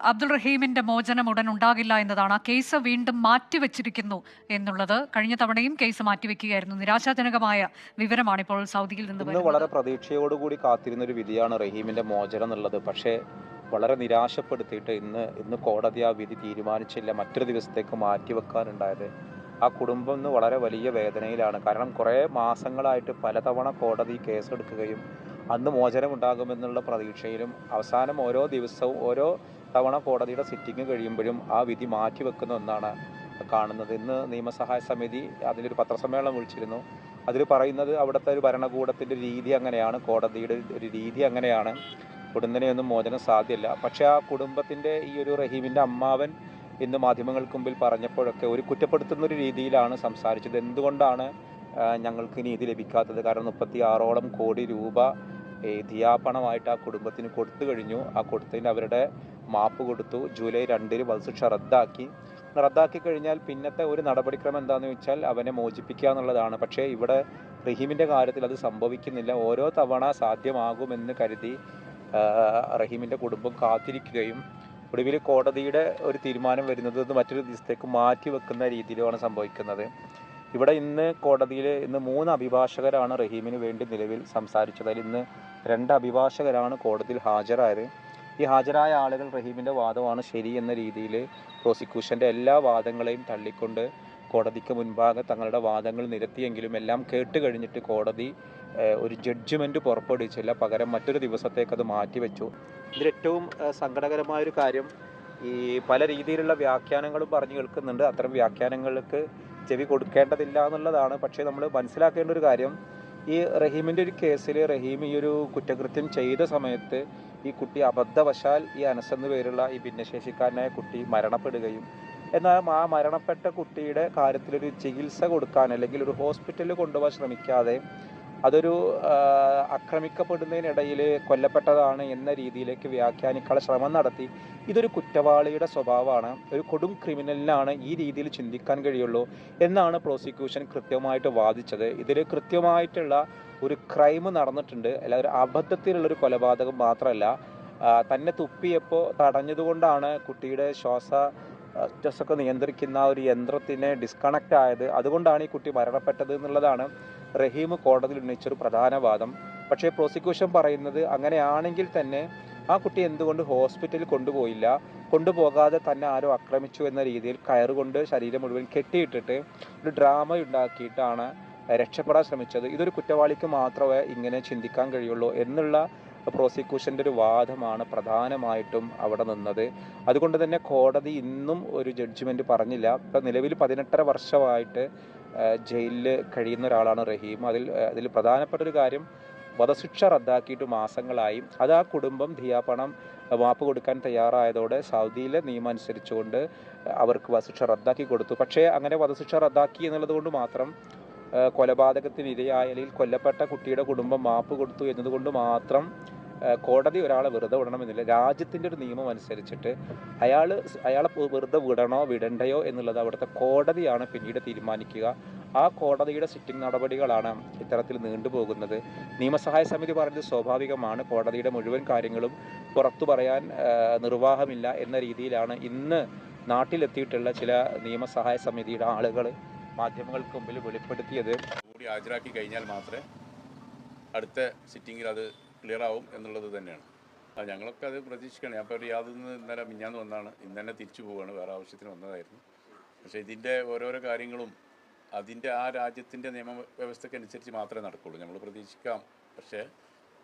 അബ്ദുൾ റഹീമിന്റെ മോചനം ഉടൻ ഉണ്ടാകില്ല എന്നതാണ്. ആ കേസ് വീണ്ടും മാറ്റിവെച്ചിരിക്കുന്നു എന്നുള്ളത് കഴിഞ്ഞ തവണയും കേസ് മാറ്റിവെക്കുകയായിരുന്നു. നിരാശാജനകമായ വിവരമാണ് ഇപ്പോൾ സൗദിയിൽ നിന്ന് വളരെ പ്രതീക്ഷയോടുകൂടി കാത്തിരുന്ന ഒരു വിധിയാണ് റഹീമിന്റെ മോചനം എന്നുള്ളത്. പക്ഷേ വളരെ നിരാശപ്പെടുത്തിയിട്ട് ഇന്ന് ഇന്ന് കോടതി ആ വിധി തീരുമാനിച്ചില്ല. മറ്റൊരു ദിവസത്തേക്ക് മാറ്റിവെക്കാനുണ്ടായത് ആ കുടുംബം ഇന്ന് വളരെ വലിയ വേദനയിലാണ്. കാരണം കുറേ മാസങ്ങളായിട്ട് പലതവണ കോടതി കേസെടുക്കുകയും അന്ന് മോചനം ഉണ്ടാകുമെന്നുള്ള പ്രതീക്ഷയിലും അവസാനം ഓരോ ദിവസവും ഓരോ തവണ കോടതിയുടെ സിറ്റിംഗ് കഴിയുമ്പോഴും ആ വിധി മാറ്റിവെക്കുന്ന ഒന്നാണ് കാണുന്നത്. ഇന്ന് നിയമസഹായ സമിതി അതിലൊരു പത്രസമ്മേളനം വിളിച്ചിരുന്നു. അതിൽ പറയുന്നത് അവിടുത്തെ ഒരു ഭരണകൂടത്തിന്റെ രീതി അങ്ങനെയാണ് കോടതിയുടെ ഒരു രീതി അങ്ങനെയാണ്. ഉടനനെയൊന്നും മോചനം സാധ്യമല്ല പക്ഷേ ആ കുടുംബത്തിന്റെ ഈ ഒരു റഹീമിന്റെ അമ്മാവൻ ഇന്ന് മാധ്യമങ്ങൾക്ക് മുമ്പിൽ പറഞ്ഞപ്പോഴൊക്കെ ഒരു കുറ്റപ്പെടുത്തുന്ന ഒരു രീതിയിലാണ് സംസാരിച്ചത്. എന്തുകൊണ്ടാണ് ഞങ്ങൾക്ക് നീതി ലഭിക്കാത്തത്? കാരണം മുപ്പത്തി ആറോളം കോടി രൂപ ദിയാപണമായിട്ട് ആ കുടുംബത്തിന് കൊടുത്തു കഴിഞ്ഞു. ആ കൊടുത്തതിന് അവരുടെ മാപ്പ് കൊടുത്തു. ജൂലൈ രണ്ടിന് വധശിക്ഷ റദ്ദാക്കി. റദ്ദാക്കി കഴിഞ്ഞാൽ പിന്നത്തെ ഒരു നടപടിക്രമം എന്താണെന്ന് വെച്ചാൽ അവനെ മോചിപ്പിക്കുക എന്നുള്ളതാണ്. പക്ഷേ ഇവിടെ റഹീമിന്റെ കാര്യത്തിൽ അത് സംഭവിക്കുന്നില്ല. ഓരോ തവണ സാധ്യമാകുമെന്ന് കരുതി റഹീമിന്റെ കുടുംബം കാത്തിരിക്കുകയും ഒടുവിൽ കോടതിയുടെ ഒരു തീരുമാനം വരുന്നത് മറ്റൊരു ദിവസത്തേക്ക് മാറ്റി വെക്കുന്ന രീതിയിലുമാണ് സംഭവിക്കുന്നത്. ഇവിടെ ഇന്ന് കോടതിയിൽ ഇന്ന് മൂന്ന് അഭിഭാഷകരാണ് റഹീമിന് വേണ്ടി നിലവിൽ സംസാരിച്ചത്. അതിൽ ഇന്ന് രണ്ട് അഭിഭാഷകരാണ് കോടതിയിൽ ഹാജരായത്. ഈ ഹാജരായ ആളുകൾ റഹീമിന്റെ വാദമാണ് ശരി എന്ന രീതിയിൽ പ്രോസിക്യൂഷന്റെ എല്ലാ വാദങ്ങളെയും തള്ളിക്കൊണ്ട് കോടതിക്ക് മുൻപാകെ തങ്ങളുടെ വാദങ്ങൾ നിരത്തിയെങ്കിലും എല്ലാം കേട്ട് കഴിഞ്ഞിട്ട് കോടതി ഒരു ജഡ്ജ്മെന്റ് പുറപ്പെടുവിച്ചില്ല. പകരം മറ്റൊരു ദിവസത്തേക്ക് അത് മാറ്റിവെച്ചു. ഇതിലേറ്റവും സങ്കടകരമായൊരു കാര്യം ഈ പല രീതിയിലുള്ള വ്യാഖ്യാനങ്ങളും പറഞ്ഞു കേൾക്കുന്നുണ്ട്. അത്തരം വ്യാഖ്യാനങ്ങൾക്ക് ചെവി കൊടുക്കേണ്ടതില്ല എന്നുള്ളതാണ്. പക്ഷേ നമ്മൾ മനസ്സിലാക്കേണ്ട ഒരു കാര്യം ഈ റഹീമിന്റെ ഒരു കേസിൽ റഹീം ഈ ഒരു കുറ്റകൃത്യം ചെയ്ത സമയത്ത് ഈ കുട്ടി അബദ്ധവശാൽ ഈ അനസ് എന്ന് പേരുള്ള ഈ ഭിന്നശേഷിക്കാരനായ കുട്ടി മരണപ്പെടുകയും എന്നാൽ ആ മരണപ്പെട്ട കുട്ടിയുടെ കാര്യത്തിലൊരു ചികിത്സ കൊടുക്കാൻ അല്ലെങ്കിൽ ഒരു ഹോസ്പിറ്റലിൽ കൊണ്ടുപോകാൻ ശ്രമിക്കാതെ അതൊരു ആക്രമിക്കപ്പെടുന്നതിനിടയിൽ കൊല്ലപ്പെട്ടതാണ് എന്ന രീതിയിലേക്ക് വ്യാഖ്യാനിക്കാനുള്ള ശ്രമം നടത്തി. ഇതൊരു കുറ്റവാളിയുടെ സ്വഭാവമാണ്. ഒരു കൊടും ക്രിമിനലിനാണ് ഈ രീതിയിൽ ചിന്തിക്കാൻ കഴിയുള്ളൂ എന്നാണ് പ്രോസിക്യൂഷൻ കൃത്യമായിട്ട് വാദിച്ചത്. ഇതിൽ കൃത്യമായിട്ടുള്ള ഒരു ക്രൈം നടന്നിട്ടുണ്ട്. അല്ല ഒരു അബദ്ധത്തിലുള്ള ഒരു കൊലപാതകം മാത്രമല്ല. തന്നെ തുപ്പിയപ്പോൾ തടഞ്ഞതുകൊണ്ടാണ് കുട്ടിയുടെ ശ്വാസ ഒക്കെ നിയന്ത്രിക്കുന്ന ഒരു യന്ത്രത്തിന് ഡിസ്കണക്റ്റ് ആയത്. അതുകൊണ്ടാണ് ഈ കുട്ടി മരണപ്പെട്ടത് എന്നുള്ളതാണ് റഹീം കോടതിയിൽ ഉന്നയിച്ചൊരു പ്രധാന വാദം. പക്ഷേ പ്രോസിക്യൂഷൻ പറയുന്നത് അങ്ങനെയാണെങ്കിൽ തന്നെ ആ കുട്ടി എന്തുകൊണ്ട് ഹോസ്പിറ്റലിൽ കൊണ്ടുപോയില്ല? കൊണ്ടുപോകാതെ തന്നെ ആരോ ആക്രമിച്ചു എന്ന രീതിയിൽ കയറുകൊണ്ട് ശരീരം മുഴുവൻ കെട്ടിയിട്ടിട്ട് ഒരു ഡ്രാമ ഉണ്ടാക്കിയിട്ടാണ് രക്ഷപ്പെടാൻ ശ്രമിച്ചത്. ഇതൊരു കുറ്റവാളിക്ക് മാത്രമേ ഇങ്ങനെ ചിന്തിക്കാൻ കഴിയുള്ളൂ എന്നുള്ള പ്രോസിക്യൂഷന്റെ ഒരു വാദമാണ് പ്രധാനമായിട്ടും അവിടെ നിന്നത്. അതുകൊണ്ട് തന്നെ കോടതി ഇന്നും ഒരു ജഡ്ജ്മെന്റ് പറഞ്ഞില്ല. ഇപ്പം നിലവിൽ പതിനെട്ടര വർഷമായിട്ട് ജയിലിൽ കഴിയുന്ന ഒരാളാണ് റഹീം. അതിൽ അതിൽ പ്രധാനപ്പെട്ട ഒരു കാര്യം വധശിക്ഷ റദ്ദാക്കിയിട്ട് മാസങ്ങളായി. അത് ആ കുടുംബം ധിയാപണം മാപ്പ് കൊടുക്കാൻ തയ്യാറായതോടെ സൗദിയിലെ നിയമം അനുസരിച്ചുകൊണ്ട് അവർക്ക് വധശിക്ഷ റദ്ദാക്കി കൊടുത്തു. പക്ഷേ അങ്ങനെ വധശിക്ഷ റദ്ദാക്കി എന്നുള്ളത് കൊണ്ട് മാത്രം കൊലപാതകത്തിന് ഇരയായ അല്ലെങ്കിൽ കൊല്ലപ്പെട്ട കുട്ടിയുടെ കുടുംബം മാപ്പ് കൊടുത്തു എന്നതുകൊണ്ട് മാത്രം കോടതി ഒരാളെ വെറുതെ വിടണമെന്നില്ല. രാജ്യത്തിന്റെ ഒരു നിയമം അനുസരിച്ചിട്ട് അയാൾ അയാളെ വെറുതെ വിടണോ വിടണ്ടയോ എന്നുള്ളത് അവിടുത്തെ കോടതിയാണ് പിന്നീട് തീരുമാനിക്കുക. ആ കോടതിയുടെ സിറ്റിംഗ് നടപടികളാണ് ഇത്തരത്തിൽ നീണ്ടുപോകുന്നത്. നിയമസഹായ സമിതി പറഞ്ഞത് സ്വാഭാവികമാണ്. കോടതിയുടെ മുഴുവൻ കാര്യങ്ങളും പുറത്തു പറയാൻ നിർവാഹമില്ല എന്ന രീതിയിലാണ് ഇന്ന് നാട്ടിലെത്തിയിട്ടുള്ള ചില നിയമസഹായ സമിതിയുടെ ആളുകൾ മാധ്യമങ്ങൾക്ക് മുമ്പിൽ വെളിപ്പെടുത്തിയത്. കൂടി ഹാജരാക്കി കഴിഞ്ഞാൽ മാത്രമേ അടുത്ത സിറ്റിങ്ങിൽ അത് ക്ലിയർ ആവും എന്നുള്ളത് തന്നെയാണ്. അത് ഞങ്ങളൊക്കെ അത് പ്രതീക്ഷിക്കണം ഞാൻ ഇപ്പോൾ യാതിൽ നിന്ന് ഇന്നലെ മിഞ്ഞാന്ന് വന്നാണ്. ഇന്ന് തന്നെ തിരിച്ചു പോവുകയാണ്. വേറെ ആവശ്യത്തിന് വന്നതായിരുന്നു. പക്ഷേ ഇതിന്റെ ഓരോരോ കാര്യങ്ങളും അതിന്റെ ആ രാജ്യത്തിന്റെ നിയമവ്യവസ്ഥയ്ക്ക് അനുസരിച്ച് മാത്രമേ നടക്കുള്ളൂ. നമ്മൾ പ്രതീക്ഷിക്കാം. പക്ഷേ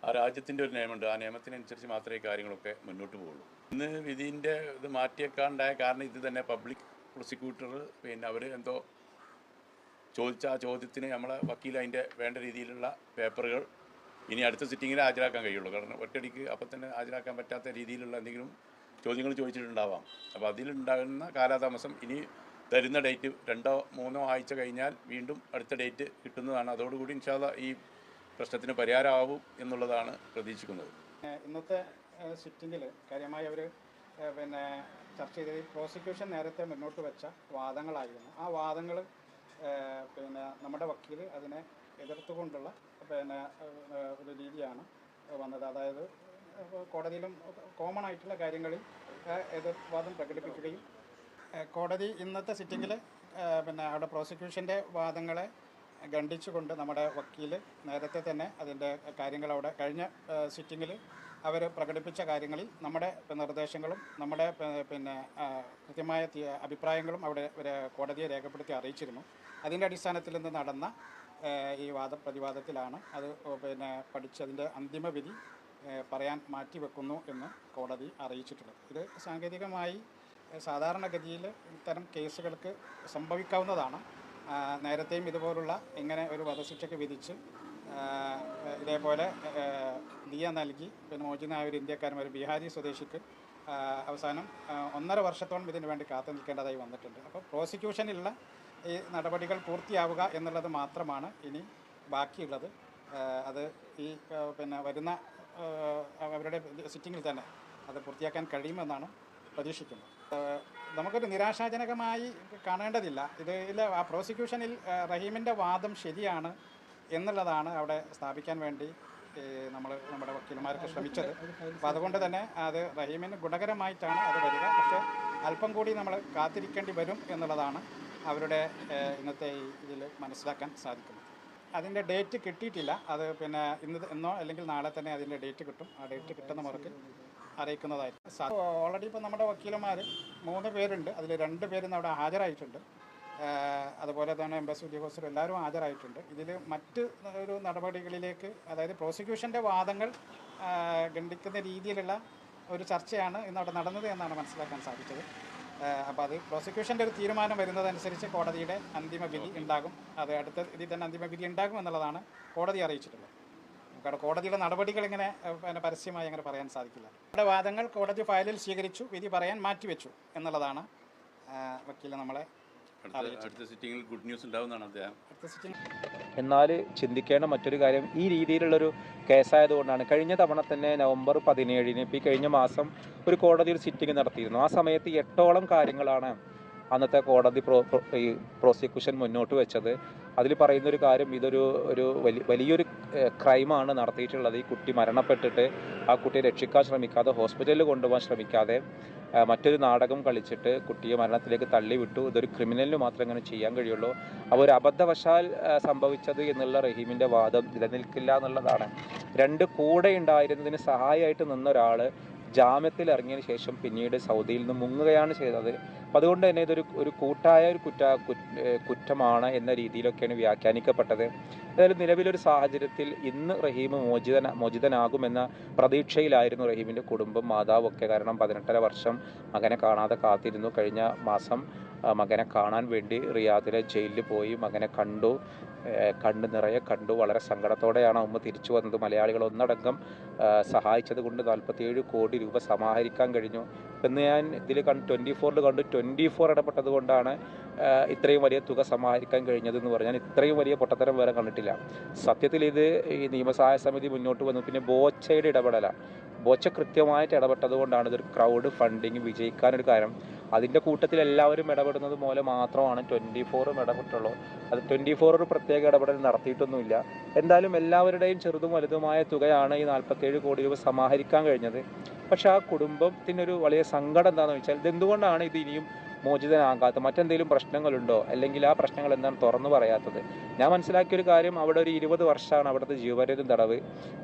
ആ രാജ്യത്തിന്റെ ഒരു നിയമമുണ്ട്. ആ നിയമത്തിനനുസരിച്ച് മാത്രമേ കാര്യങ്ങളൊക്കെ മുന്നോട്ട് പോവുള്ളൂ. ഇന്ന് വിധിന്റെ ഇത് മാറ്റിയേക്കാണ്ടായ കാരണം ഇത് തന്നെ പബ്ലിക് പ്രോസിക്യൂട്ടർ പിന്നെ അവർ എന്തോ ചോദിച്ച ആ ചോദ്യത്തിന് നമ്മളെ വക്കീൽ അതിന്റെ വേണ്ട രീതിയിലുള്ള പേപ്പറുകൾ ഇനി അടുത്ത സിറ്റിങ്ങിൽ ഹാജരാക്കാൻ കഴിയുള്ളൂ. കാരണം ഒറ്റയടിക്ക് അപ്പം തന്നെ ഹാജരാക്കാൻ പറ്റാത്ത രീതിയിലുള്ള എന്തെങ്കിലും ചോദ്യങ്ങൾ ചോദിച്ചിട്ടുണ്ടാവാം. അപ്പോൾ അതിലുണ്ടാകുന്ന കാലതാമസം ഇനി തരുന്ന ഡേറ്റ് രണ്ടോ മൂന്നോ ആഴ്ച കഴിഞ്ഞാൽ വീണ്ടും അടുത്ത ഡേറ്റ് കിട്ടുന്നതാണ്. അതോടുകൂടി ഇൻഷാദ ഈ പ്രശ്നത്തിന് പരിഹാരമാവും എന്നുള്ളതാണ് പ്രതീക്ഷിക്കുന്നത്. ഇന്നത്തെ സിറ്റിങ്ങിൽ കാര്യമായി അവർ പിന്നെ ചർച്ച ചെയ്തത് പ്രോസിക്യൂഷൻ നേരത്തെ മുന്നോട്ട് വെച്ച വാദങ്ങളായിരുന്നു. ആ വാദങ്ങൾ പിന്നെ നമ്മുടെ വക്കീൽ അതിനെ എതിർത്തുകൊണ്ടുള്ള പിന്നെ ഒരു രീതിയാണ് വന്നത്. അതായത് കോടതിയിലും കോമൺ ആയിട്ടുള്ള കാര്യങ്ങളിൽ എതിർവാദം പ്രകടിപ്പിക്കുകയും കോടതി ഇന്നത്തെ സിറ്റിങ്ങിൽ പിന്നെ അവിടെ പ്രോസിക്യൂഷന്റെ വാദങ്ങളെ ഖണ്ഡിച്ചുകൊണ്ട് നമ്മുടെ വക്കീൽ നേരത്തെ തന്നെ അതിന്റെ കാര്യങ്ങൾ അവിടെ കഴിഞ്ഞ സിറ്റിങ്ങിൽ അവർ പ്രകടിപ്പിച്ച കാര്യങ്ങളിൽ നമ്മുടെ നിർദ്ദേശങ്ങളും നമ്മുടെ പിന്നെ കൃത്യമായ അഭിപ്രായങ്ങളും അവിടെ കോടതിയെ രേഖപ്പെടുത്തി അറിയിച്ചിരുന്നു. അതിന്റെ അടിസ്ഥാനത്തിൽ നിന്ന് നടന്ന ഈ വാദപ്രതിവാദത്തിലാണ് അത് പിന്നെ പഠിച്ചതിന്റെ അന്തിമ വിധി പറയാൻ മാറ്റിവെക്കുന്നു എന്ന് കോടതി അറിയിച്ചിട്ടുള്ളത്. ഇത് സാങ്കേതികമായി സാധാരണഗതിയിൽ ഇത്തരം കേസുകൾക്ക് സംഭവിക്കാവുന്നതാണ്. നേരത്തെയും ഇതുപോലുള്ള ഇങ്ങനെ ഒരു വധശിക്ഷയ്ക്ക് വിധിച്ച് ഇതേപോലെ ദിയ നൽകി പിന്നെ മോചിതനായ ഒരു ഇന്ത്യക്കാരൻ ഒരു ബീഹാരി സ്വദേശിക്ക് അവസാനം ഒന്നര വർഷത്തോളം ഇതിനു വേണ്ടി കാത്തു നിൽക്കേണ്ടതായി വന്നിട്ടുണ്ട്. അപ്പോൾ പ്രോസിക്യൂഷനിലുള്ള ഈ നടപടികൾ പൂർത്തിയാവുക എന്നുള്ളത് മാത്രമാണ് ഇനി ബാക്കിയുള്ളത്. അത് ഈ പിന്നെ വരുന്ന അവരുടെ സിറ്റിങ്ങിൽ തന്നെ അത് പൂർത്തിയാക്കാൻ കഴിയുമെന്നാണ് പ്രതീക്ഷിക്കുന്നത്. നമുക്കൊരു നിരാശാജനകമായി കാണേണ്ടതില്ല. ഇതിൽ ആ പ്രോസിക്യൂഷനിൽ റഹീമിന്റെ വാദം ശരിയാണ് എന്നുള്ളതാണ് അവിടെ സ്ഥാപിക്കാൻ വേണ്ടി നമ്മൾ നമ്മുടെ വക്കീലന്മാർക്ക് ശ്രമിച്ചത്. അപ്പോൾ അതുകൊണ്ട് തന്നെ അത് റഹീമിന് ഗുണകരമായിട്ടാണ് അത് വരിക. പക്ഷേ അല്പം കൂടി നമ്മൾ കാത്തിരിക്കേണ്ടി വരും എന്നുള്ളതാണ് അവരുടെ ഇന്നത്തെ ഇതിൽ മനസ്സിലാക്കാൻ സാധിക്കുന്നത്. അതിന്റെ ഡേറ്റ് കിട്ടിയിട്ടില്ല. അത് പിന്നെ ഇന്ന് ഇന്നോ അല്ലെങ്കിൽ നാളെ തന്നെ അതിന്റെ ഡേറ്റ് കിട്ടും. ആ ഡേറ്റ് കിട്ടുന്ന മുറക്ക് അറിയിക്കുന്നതായിരിക്കും. ഓൾറെഡി ഇപ്പോൾ നമ്മുടെ വക്കീലന്മാർ മൂന്ന് പേരുണ്ട്. അതിൽ രണ്ട് പേരും അവിടെ ഹാജരായിട്ടുണ്ട്. അതുപോലെ തന്നെ എംബസി ഉദ്യോഗസ്ഥർ എല്ലാവരും ഹാജരായിട്ടുണ്ട്. ഇതിൽ മറ്റ് ഒരു നടപടികളിലേക്ക് അതായത് പ്രോസിക്യൂഷന്റെ വാദങ്ങൾ ഖണ്ഡിക്കുന്ന രീതിയിലുള്ള ഒരു ചർച്ചയാണ് ഇന്ന് അവിടെ നടന്നത് എന്നാണ് മനസ്സിലാക്കാൻ സാധിച്ചത്. അപ്പോൾ അത് പ്രോസിക്യൂഷന്റെ ഒരു തീരുമാനം വരുന്നതനുസരിച്ച് കോടതിയുടെ അന്തിമ വിധി ഉണ്ടാകും. അത് അടുത്ത ഇതിൽ തന്നെ അന്തിമ വിധി ഉണ്ടാകും എന്നുള്ളതാണ് കോടതി അറിയിച്ചിട്ടുള്ളത്. കാരണം കോടതിയുടെ നടപടികൾ ഇങ്ങനെ പിന്നെ പരസ്യമായി അങ്ങനെ പറയാൻ സാധിക്കില്ല. നമ്മുടെ വാദങ്ങൾ കോടതി ഫയലിൽ സ്വീകരിച്ചു വിധി പറയാൻ മാറ്റിവെച്ചു എന്നുള്ളതാണ് വക്കീൽ നമ്മളെ ഗുഡ് ന്യൂസ് എന്നാൽ ചിന്തിക്കേണ്ട മറ്റൊരു കാര്യം ഈ രീതിയിലുള്ളൊരു കേസായതുകൊണ്ടാണ്. കഴിഞ്ഞ തവണ തന്നെ നവംബർ പതിനേഴിന് ഇപ്പോൾ ഈ കഴിഞ്ഞ മാസം ഒരു കോടതി ഒരു സിറ്റിംഗ് നടത്തിയിരുന്നു. ആ സമയത്ത് എട്ടോളം കാര്യങ്ങളാണ് അന്നത്തെ കോടതി പ്രോ- ഈ പ്രോസിക്യൂഷൻ മുന്നോട്ട് വെച്ചത്. അതിൽ പറയുന്ന ഒരു കാര്യം ഇതൊരു ഒരു വലിയ വലിയൊരു ക്രൈമാണ് നടത്തിയിട്ടുള്ളത്. ഈ കുട്ടി മരണപ്പെട്ടിട്ട് ആ കുട്ടിയെ രക്ഷിക്കാൻ ശ്രമിക്കാതെ ഹോസ്പിറ്റലിൽ കൊണ്ടുപോകാൻ ശ്രമിക്കാതെ മറ്റൊരു നാടകം കളിച്ചിട്ട് കുട്ടിയെ മരണത്തിലേക്ക് തള്ളിവിട്ടു. ഇതൊരു ക്രിമിനലിന് മാത്രം അങ്ങനെ ചെയ്യാൻ കഴിയുള്ളൂ. അപ്പോൾ ഒരു അബദ്ധവശാൽ സംഭവിച്ചത് എന്നുള്ള റഹീമിന്റെ വാദം നിലനിൽക്കില്ല എന്നുള്ളതാണ്. രണ്ട് കൂടെ ഉണ്ടായിരുന്നതിന് സഹായമായിട്ട് നിന്ന ഒരാൾ ജാമ്യത്തിൽ ഇറങ്ങിയതിന് ശേഷം പിന്നീട് സൗദിയിൽ നിന്ന് മുങ്ങുകയാണ് ചെയ്തത്. അപ്പം അതുകൊണ്ട് തന്നെ ഇതൊരു ഒരു കൂട്ടായ ഒരു കുറ്റ കുറ്റ- കുറ്റമാണ് എന്ന രീതിയിലൊക്കെയാണ് വ്യാഖ്യാനിക്കപ്പെട്ടത്. ഏതായാലും നിലവിലൊരു സാഹചര്യത്തിൽ ഇന്ന് റഹീം മോചിതന മോചിതനാകുമെന്ന പ്രതീക്ഷയിലായിരുന്നു റഹീമിന്റെ കുടുംബം മാതാവൊക്കെ. കാരണം പതിനെട്ടര വർഷം മകനെ കാണാതെ കാത്തിരുന്നു. കഴിഞ്ഞ മാസം മകനെ കാണാൻ വേണ്ടി റിയാദിലെ ജയിലിൽ പോയി മകനെ കണ്ടു. കണ്ണ് നിറയെ കണ്ടു. വളരെ സങ്കടത്തോടെയാണ് ഉമ്മ തിരിച്ചു വന്നത്. മലയാളികൾ ഒന്നടങ്കം സഹായിച്ചത് കൊണ്ട് നാൽപ്പത്തിയേഴ് കോടി രൂപ സമാഹരിക്കാൻ കഴിഞ്ഞു. എന്ന് ഞാൻ ഇതിൽ കണ്ട് ട്വന്റി ഫോറിൽ കണ്ടു. ട്വന്റി ഫോർ ഇടപെട്ടത് കൊണ്ടാണ് ഇത്രയും വലിയ തുക സമാഹരിക്കാൻ കഴിഞ്ഞതെന്ന് പറഞ്ഞാൽ ഇത്രയും വലിയ പൊട്ടത്തരം വേറെ കണ്ടിട്ടില്ല. സത്യത്തിൽ ഇത് ഈ നിയമസഹായ സമിതി മുന്നോട്ട് വന്നു. പിന്നെ ബോച്ചയുടെ ഇടപെടലാണ് ബോച്ച കൃത്യമായിട്ട് ഇടപെട്ടത് കൊണ്ടാണ് ഇതൊരു ക്രൗഡ് ഫണ്ടിങ് വിജയിക്കാനൊരു കാരണം അതിന്റെ കൂട്ടത്തിൽ എല്ലാവരും ഇടപെടുന്നത് മൂലം മാത്രമാണ് ട്വന്റി ഫോറും ഇടപെട്ടുള്ളൂ. അത് ട്വന്റി ഫോർ ഒരു പ്രത്യേക ഇടപെടൽ നടത്തിയിട്ടൊന്നുമില്ല. എന്തായാലും എല്ലാവരുടെയും ചെറുതും വലുതുമായ തുകയാണ് ഈ നാൽപ്പത്തേഴ് കോടി രൂപ സമാഹരിക്കാൻ കഴിഞ്ഞത്. പക്ഷേ ആ കുടുംബത്തിനൊരു വലിയ സങ്കടം എന്താണെന്ന് വെച്ചാൽ ഇതെന്തുകൊണ്ടാണ് ഇത് ഇനിയും മോചിതനാകാത്തത്? മറ്റെന്തെങ്കിലും പ്രശ്നങ്ങളുണ്ടോ? അല്ലെങ്കിൽ ആ പ്രശ്നങ്ങൾ എന്താണ് തുറന്നു പറയാത്തത്? ഞാൻ മനസ്സിലാക്കിയ ഒരു കാര്യം അവിടെ ഒരു ഇരുപത് വർഷമാണ് അവിടുത്തെ ജീവപര്യന്തം തടവ്.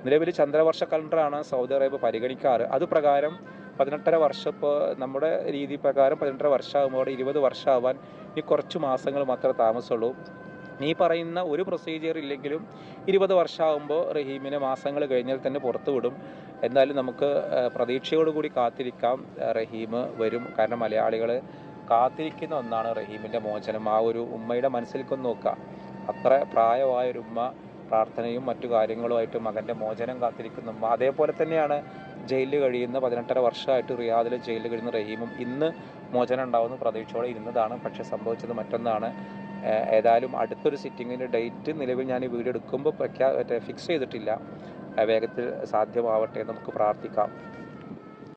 നിലവിൽ ചന്ദ്രവർഷ കലണ്ടറാണ് സൗദി അറേബ്യ പരിഗണിക്കാറ്. അത് പ്രകാരം പതിനെട്ടര വർഷം ഇപ്പോൾ നമ്മുടെ രീതി പ്രകാരം പതിനെട്ടര വർഷമാകുമ്പോൾ അവിടെ ഇരുപത് വർഷമാവാൻ ഈ കുറച്ച് മാസങ്ങൾ മാത്രമേ താമസമുള്ളൂ. നീ പറയുന്ന ഒരു പ്രൊസീജിയർ ഇല്ലെങ്കിലും ഇരുപത് വർഷമാകുമ്പോൾ റഹീമിനെ മാസങ്ങൾ കഴിഞ്ഞാൽ തന്നെ പുറത്തു വിടും. എന്തായാലും നമുക്ക് പ്രതീക്ഷയോടുകൂടി കാത്തിരിക്കാം റഹീം വരും. കാരണം മലയാളികൾ കാത്തിരിക്കുന്ന ഒന്നാണ് റഹീമിന്റെ മോചനം. ആ ഒരു ഉമ്മയുടെ മനസ്സിലേക്കൊന്ന് നോക്കുക. അത്ര പ്രായമായൊരു ഉമ്മ പ്രാർത്ഥനയും മറ്റു കാര്യങ്ങളുമായിട്ട് മകന്റെ മോചനം കാത്തിരിക്കുന്നു. അതേപോലെ തന്നെയാണ് ജയിലിൽ കഴിയുന്ന പതിനെട്ടര വർഷമായിട്ട് റിയാദിൽ ജയിലിൽ കഴിയുന്ന റഹീമും ഇന്ന് മോചനം ഉണ്ടാവുന്ന പ്രതീക്ഷയോടെ ഇരുന്നതാണ്. പക്ഷേ സംഭവിച്ചത് മറ്റൊന്നാണ്. ഏതായാലും അടുത്തൊരു സിറ്റിങ്ങിന്റെ ഡേറ്റ് നിലവിൽ ഞാൻ ഈ വീഡിയോ എടുക്കുമ്പോൾ പ്രഖ്യാ ഫിക്സ് ചെയ്തിട്ടില്ല. വേഗത്തിൽ സാധ്യമാവട്ടെ നമുക്ക് പ്രാർത്ഥിക്കാം.